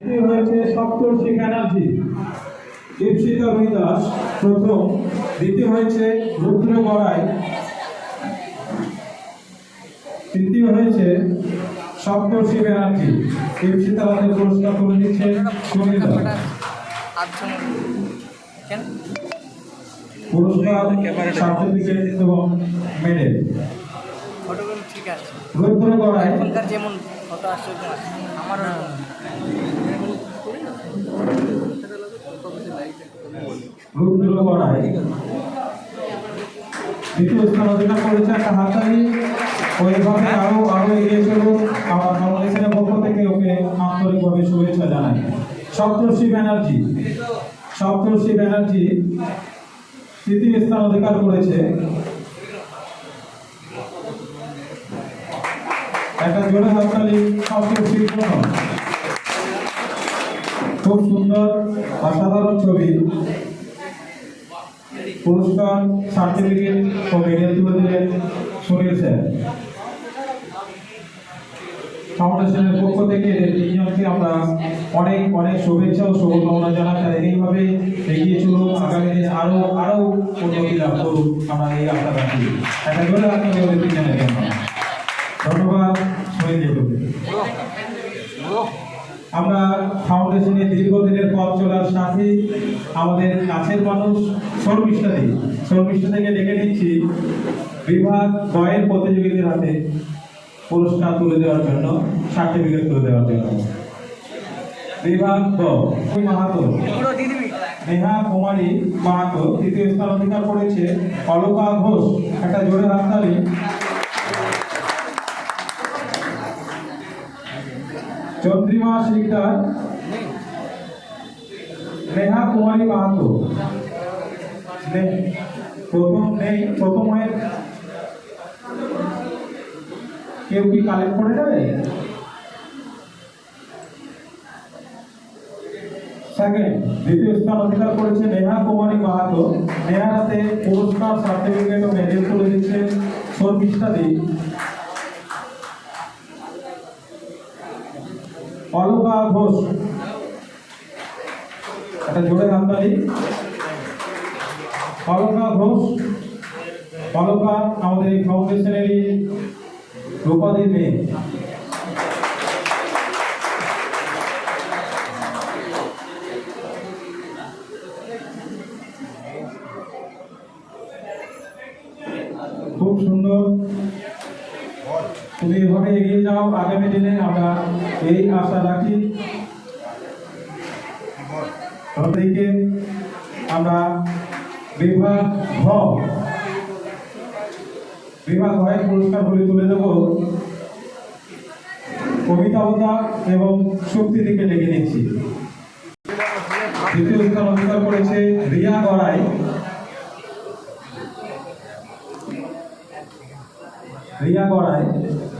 হয়েছে সপ্তর্ষি ব্যানার্জি দীপশিকা রুইদাস প্রথম দ্বিতীয় হয়েছে রুদ্র গড়াই তৃতীয় হয়েছে সপ্তর্ষি ব্যানার্জি দীপশিকা রাতে পুরস্কার তুলে দিচ্ছেন সুনীল দাস পুরস্কার সার্টিফিকেট এবং মেডেল রুদ্র গড়াই যেমন ফটো আসছে আমার দ্বিতীয় স্থান অধিকার করেছে একটা হাততালি। ওইভাবে আরও আরও এগিয়ে চলুন আমার ফাউন্ডেশনের পক্ষ থেকে ওকে আন্তরিকভাবে শুভেচ্ছা জানাই। সপ্তর্ষি ব্যানার্জি। সপ্তর্ষি ব্যানার্জি তৃতীয় স্থান অধিকার করেছে। একটা জোরে হাততালি খুব সুন্দর, অসাধারণ ছবি। পুরস্কার সার্টিফিকেট ও মেডেল তুলে দিলেন সুনীল স্যার। ফাউন্ডেশনের পক্ষ থেকে তিনজনকে আমরা অনেক অনেক শুভেচ্ছা ও শুভকামনা জানাই আর এইভাবে এগিয়ে চলুন, আগামী দিনে আরও আরও উন্নতি লাভ করুন আমরা এই আশা রাখি। একটা আপনাদের ওদের তিনজনের ধন্যবাদ দেবকে আমরা ফাউন্ডেশনের দীর্ঘদিনের পথ চলার সাথী আমাদের কাছের মানুষ শর্মিষ্ঠা দি শর্মিষ্ঠা থেকে ডেকে নিচ্ছি বিভাগ গয়ের প্রতিযোগীদের হাতে পুরস্কার তুলে দেওয়ার জন্য, সার্টিফিকেট তুলে দেওয়ার জন্য। বিভাগ মাহাতো। নেহা কুমারী মাহাতো তৃতীয় স্থান অধিকার করেছে অলকা ঘোষ। একটা জোরে হাততালি চন্দ্রিমা শিকদার নেহা কুমারী মাহাতো। প্রথম নেই, প্রথম হয়ে কেউ কি কালেক্ট করে যাবে? সেকেন্ড দ্বিতীয় স্থান অধিকার করেছে নেহা কুমারী মাহাতো। নেহার হাতে পুরস্কার সার্টিফিকেট ও মেডেল তুলে দিচ্ছে শর্মিষ্ঠা দি। অলকা ঘোষ। একটা জোরে হাততালি অলকা ঘোষ, অলকা আমাদের এই ফাউন্ডেশনেরই রূপাদি মেয়ে। খুব সুন্দর তুমি এভাবে এগিয়ে যাও, আগামী দিনে আমরা এই আশা রাখি। থেকে আমরা বিভাগ ঘ বিভাগ ঘয়ের পুরস্কারগুলি তুলে দেব। কবিতাবতা এবং শক্তি দিকে ডেকে নিচ্ছি। দ্বিতীয় স্থান অধিকার করেছে রিয়া গড়াই। রিয়া গড়াই।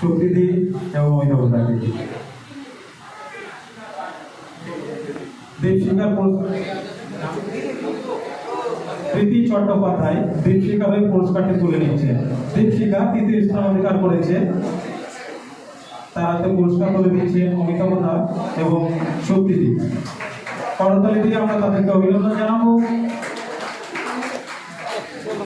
শক্তিদি এবং অমিতাভদাকে দীপশিখার প্রীতি চট্টোপাধ্যায় পুরস্কারটি তুলে স্থান অধিকার করেছে। পুরস্কার অমিতাভদা এবং শক্তিদি করতালি দিয়ে আমরা তাদেরকে অভিনন্দন জানাব।